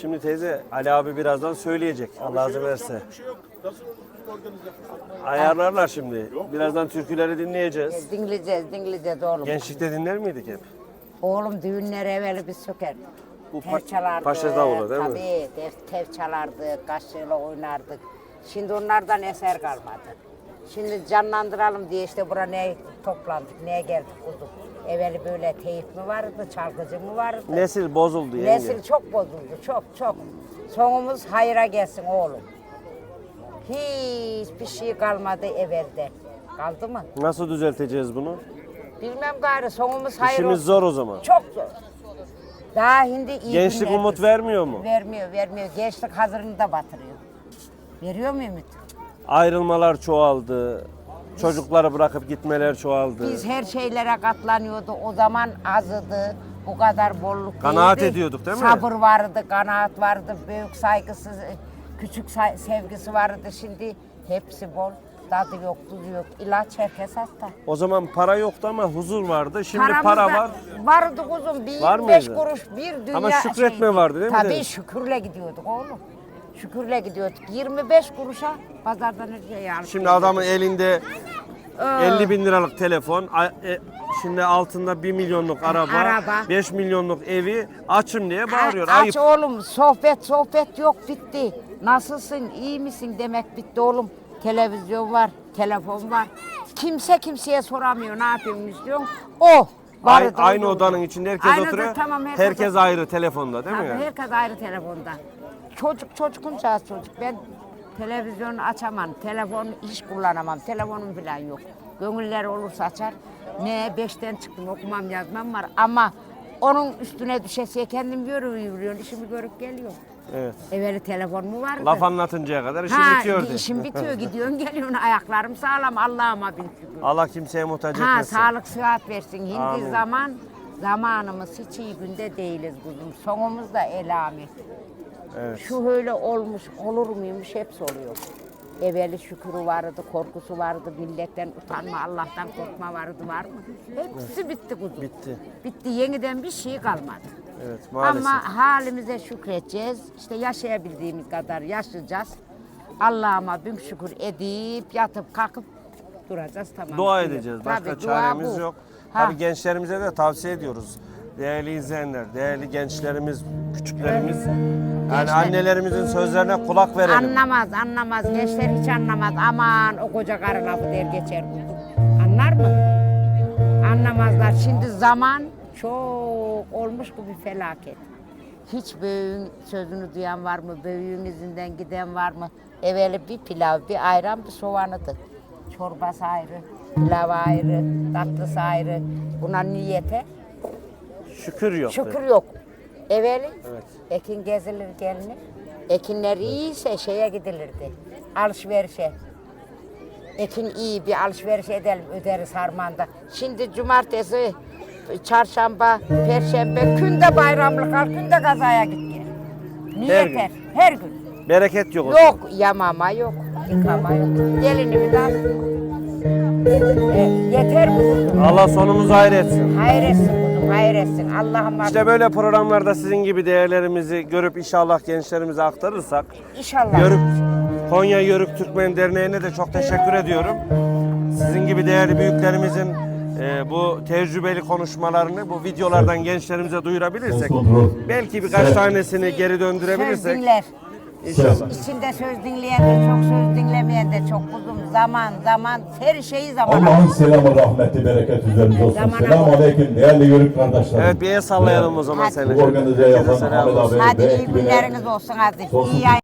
Şimdi teyze Ali abi birazdan söyleyecek. Allah izin verse. Bir şey yok. Nasıl organize? Ayarlarlar şimdi. Birazdan türküleri dinleyeceğiz. Dinleyeceğiz, dinleyeceğiz oğlum. Gençlikte dinler miydik hep? Oğlum düğünlere evvel biz sökerdik. Bu Tev pa- çalardık. Paşa davulu değil mi? Tabii, tev, tev çalardık, kaşığıyla oynardık. Şimdi onlardan eser kalmadı. Şimdi canlandıralım diye işte buraya ne toplandık, neye geldik kuzum. Evveli böyle teyip mi vardı, çalgıcı mı vardı? Nesil bozuldu yenge. Nesil çok bozuldu, çok çok. Sonumuz hayra gelsin oğlum. Hiçbir şey kalmadı evvelde. Kaldı mı? Nasıl düzelteceğiz bunu? Bilmem gayrı sonumuz hayır İşimiz olsun. zor o zaman. Çok zor. Daha şimdi iyi Gençlik günler- umut vermiyor mu? Vermiyor, vermiyor. Gençlik hazırını da batırıyor. Veriyor mu ümit? Ayrılmalar çoğaldı. Çocukları bırakıp gitmeler çoğaldı. Biz her şeylere katlanıyordu. O zaman azdı. Bu kadar bolluk Kanaat değildi. ediyorduk değil mi? Sabır vardı, kanaat vardı. Büyük saygısı, küçük say- sevgisi vardı. Şimdi hepsi bol. Tadı yok, tuzu yok. İlaç herkes hasta. O zaman para yoktu ama huzur vardı. Şimdi para var. Vardı kuzum. Bir Var 25 mıydı? kuruş bir dünya Ama şükretme şeydi. vardı değil mi Tabii şükürle gidiyorduk oğlum. Şükürle gidiyorduk. 25 kuruşa pazardan şeyi alıp Şimdi adamın elinde Aa. 50 bin liralık telefon, a- e, şimdi altında 1 milyonluk araba, Araba. 5 milyonluk evi açım diye bağırıyor. Aç Ayıp. oğlum sohbet sohbet yok bitti. Nasılsın iyi misin demek bitti oğlum. Televizyon var, telefon var. Kimse kimseye soramıyor ne yapıyorsun diyorsun. Oh. Ay- aynı odanın içinde herkes Aynı oturuyor. oda- tamam, herkes herkes ayrı telefonda değil mi? Tabii, yani? herkes ayrı telefonda. Çocuk çocukunca çocuk. Ben televizyonu açamam, telefon hiç kullanamam. Telefonum falan yok. Gönüller olursa açar. Ne beşten çıktım okumam yazmam var ama onun üstüne düşesiye kendim görüyorum, işimi görüp geliyorum. Evet. Evveli telefon mu vardı? Laf anlatıncaya kadar işim ha, bitiyordu. işim bitiyor, gidiyorsun geliyorsun ayaklarım sağlam Allah'ıma bin şükür. Allah kimseye muhtaç Ha etmesin. sağlık sıhhat versin. Hindi Amin. zaman zamanımız hiç iyi günde değiliz kuzum. Sonumuz da elamet. Evet. Şu öyle olmuş, olur muymuş hepsi oluyor. Evveli şükürü vardı, korkusu vardı, milletten utanma, Allah'tan korkma vardı, var mı? Hepsi bitti kuzum. Bitti. Bitti, yeniden bir şey kalmadı. Evet maalesef. Ama halimize şükredeceğiz. İşte yaşayabildiğimiz kadar yaşayacağız. Allah'ıma bin şükür edip yatıp kalkıp duracağız tamam. Dua edeceğiz. Başka Tabii, dua çaremiz bu. yok. Ha. Tabii gençlerimize de tavsiye ediyoruz. Değerli izleyenler, değerli gençlerimiz, küçüklerimiz. Yani annelerimizin sözlerine kulak verelim. Anlamaz, anlamaz. Gençler hiç anlamaz. Aman o koca karı lafı der geçer. Anlar mı? Anlamazlar. Şimdi zaman çok olmuş bu bir felaket. Hiç büyüğün sözünü duyan var mı? Büyüğün izinden giden var mı? Evveli bir pilav, bir ayran, bir soğanıdı. Çorbası ayrı, pilav ayrı, tatlısı ayrı. Buna niyete Şükür yok. Şükür yok. Evveli Evet. ekin gezilir gelinir. Ekinler iyiyse şeye gidilirdi. Alışverişe. Ekin iyi bir alışveriş edelim öderiz harmanda. Şimdi cumartesi, çarşamba, perşembe günde bayramlık al, günde kazaya git gel. Niye Her gün. Her gün. Bereket yok. Yok yamama yok, yıkama yok. Gelinimi de al. E, yeter kuzum? Allah sonumuzu hayır etsin. Hayır etsin kuzum, hayır etsin. Allah'ım İşte böyle programlarda sizin gibi değerlerimizi görüp inşallah gençlerimize aktarırsak inşallah. Yörük Konya Yörük Türkmen Derneği'ne de çok teşekkür ediyorum. Sizin gibi değerli büyüklerimizin e, bu tecrübeli konuşmalarını bu videolardan gençlerimize duyurabilirsek belki birkaç tanesini geri döndürebilirsek. İnşallah. İçinde söz dinleyen de çok, söz dinlemeyen de çok uzun zaman, zaman, her şeyi zaman. Allah'ın selamı, rahmeti, bereket üzerinize olsun. Zamana Selamun bak. aleyküm değerli yörük kardeşlerim. Evet bir el sallayalım o zaman Hadi. seni. Bu organize yapan Herkese selam Ahmet olsun. abi Hadi iyi ekibine günleriniz olsun sonsuz İyi yayın-